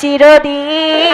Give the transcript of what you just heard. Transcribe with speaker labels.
Speaker 1: চিরদিন